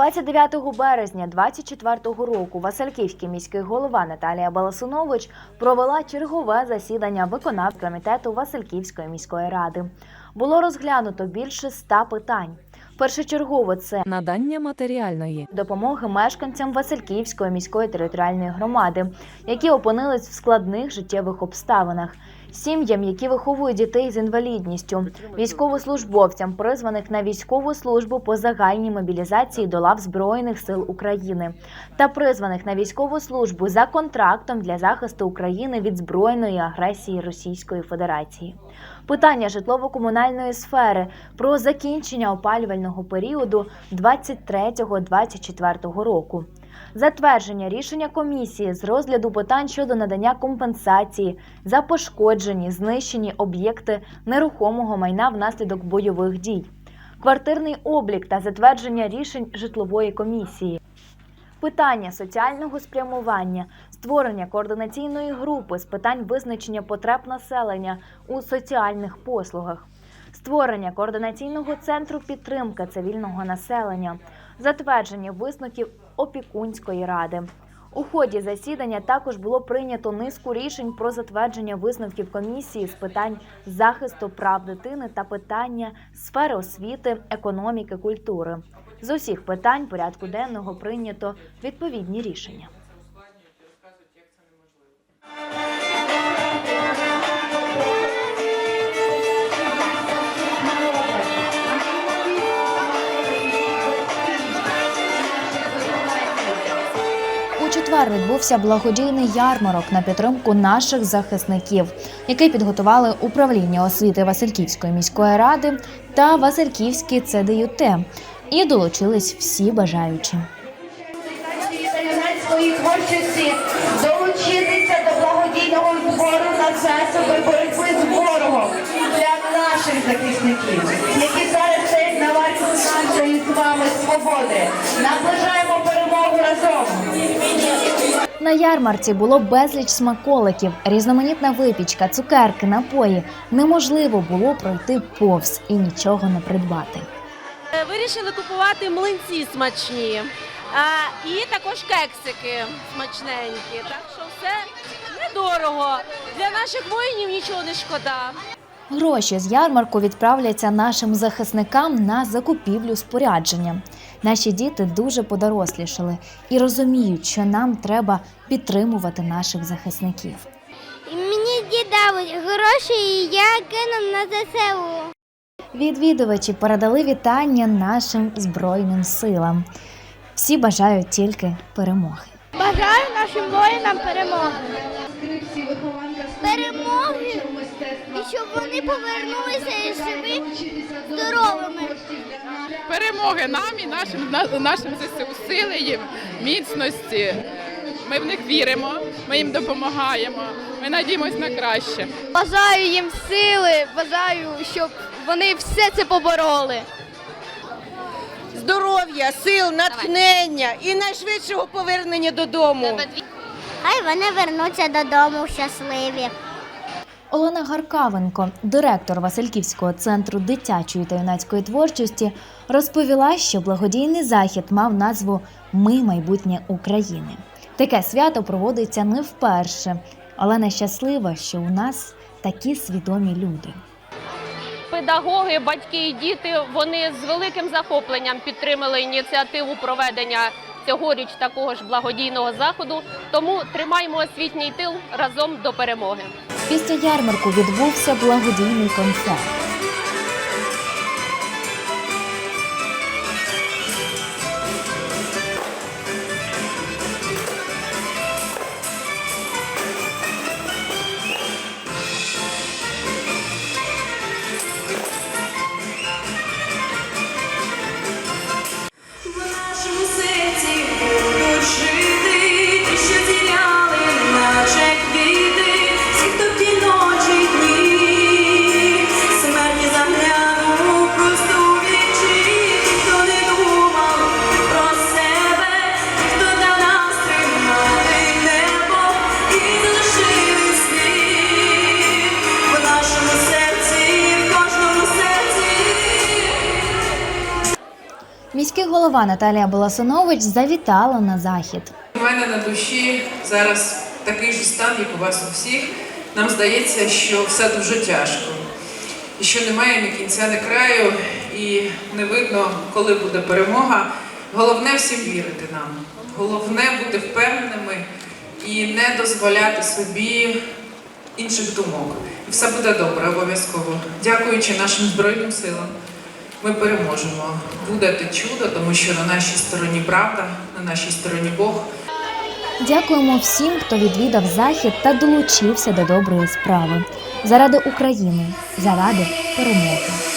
29 березня 24 року Васильківський міський голова Наталія Баласунович провела чергове засідання виконавчого комітету Васильківської міської ради. Було розглянуто більше ста питань. Першочергово це надання матеріальної, допомоги мешканцям Васильківської міської територіальної громади, які опинились в складних життєвих обставинах, сім'ям, які виховують дітей з інвалідністю, військовослужбовцям, призваних на військову службу по загальній мобілізації до лав Збройних сил України, та призваних на військову службу за контрактом для захисту України від збройної агресії Російської Федерації. Питання житлово-комунальної сфери про закінчення опалювального періоду 23-24 року. Затвердження рішення комісії з розгляду питань щодо надання компенсації за пошкоджені, знищені об'єкти нерухомого майна внаслідок бойових дій, квартирний облік та затвердження рішень житлової комісії. Питання соціального спрямування, створення координаційної групи з питань визначення потреб населення у соціальних послугах, створення координаційного центру підтримки цивільного населення, затвердження висновків опікунської ради. У ході засідання також було прийнято низку рішень про затвердження висновків комісії з питань захисту прав дитини та питання сфери освіти, економіки, культури. З усіх питань порядку денного прийнято відповідні рішення. Четвер відбувся благодійний ярмарок на підтримку наших захисників, який підготували управління освіти Васильківської міської ради та Васильківський ЦДЮТ. І долучились всі бажаючі. долучитися до благодійного збору на засоби боротьби з ворогом для наших захисників, які зараз стоять на варті нашої з вами свободи. Наближаємо. На ярмарці було безліч смаколиків, різноманітна випічка, цукерки, напої. Неможливо було пройти повз і нічого не придбати. Е, Вирішили купувати млинці смачні. А, і також кексики смачненькі. Так що все недорого. Для наших воїнів нічого не шкода. Гроші з ярмарку відправляться нашим захисникам на закупівлю спорядження. Наші діти дуже подорослішали і розуміють, що нам треба підтримувати наших захисників. Мені дідавуть гроші, і я кину на ЗСУ. Відвідувачі передали вітання нашим збройним силам. Всі бажають тільки перемоги. Бажаю нашим воїнам перемоги. Перемоги, і щоб вони повернулися і живі, здоровими. перемоги нам і нашим, нашим ЗСУ, сили їм, міцності. Ми в них віримо, ми їм допомагаємо, ми надіємось на краще. Бажаю їм сили, бажаю, щоб вони все це побороли. здоров'я, сил, натхнення і найшвидшого повернення додому. Хай вони вернуться додому щасливі. Олена Гаркавенко, директор Васильківського центру дитячої та юнацької творчості, розповіла, що благодійний захід мав назву Ми майбутнє України. Таке свято проводиться не вперше. Олена щаслива, що у нас такі свідомі люди. Педагоги, батьки і діти вони з великим захопленням підтримали ініціативу проведення цьогоріч такого ж благодійного заходу. Тому тримаємо освітній тил разом до перемоги. Після ярмарку відбувся благодійний концерт. Міський голова Наталія Боласонович завітала на захід. У мене на душі зараз такий же стан, як у вас у всіх. Нам здається, що все дуже тяжко, і що немає ні кінця, ні краю, і не видно, коли буде перемога. Головне всім вірити нам. Головне бути впевненими і не дозволяти собі інших думок. І все буде добре, обов'язково. Дякуючи нашим Збройним силам, ми переможемо. Буде те чудо, тому що на нашій стороні правда, на нашій стороні Бог. Дякуємо всім, хто відвідав захід та долучився до доброї справи заради України, заради перемоги.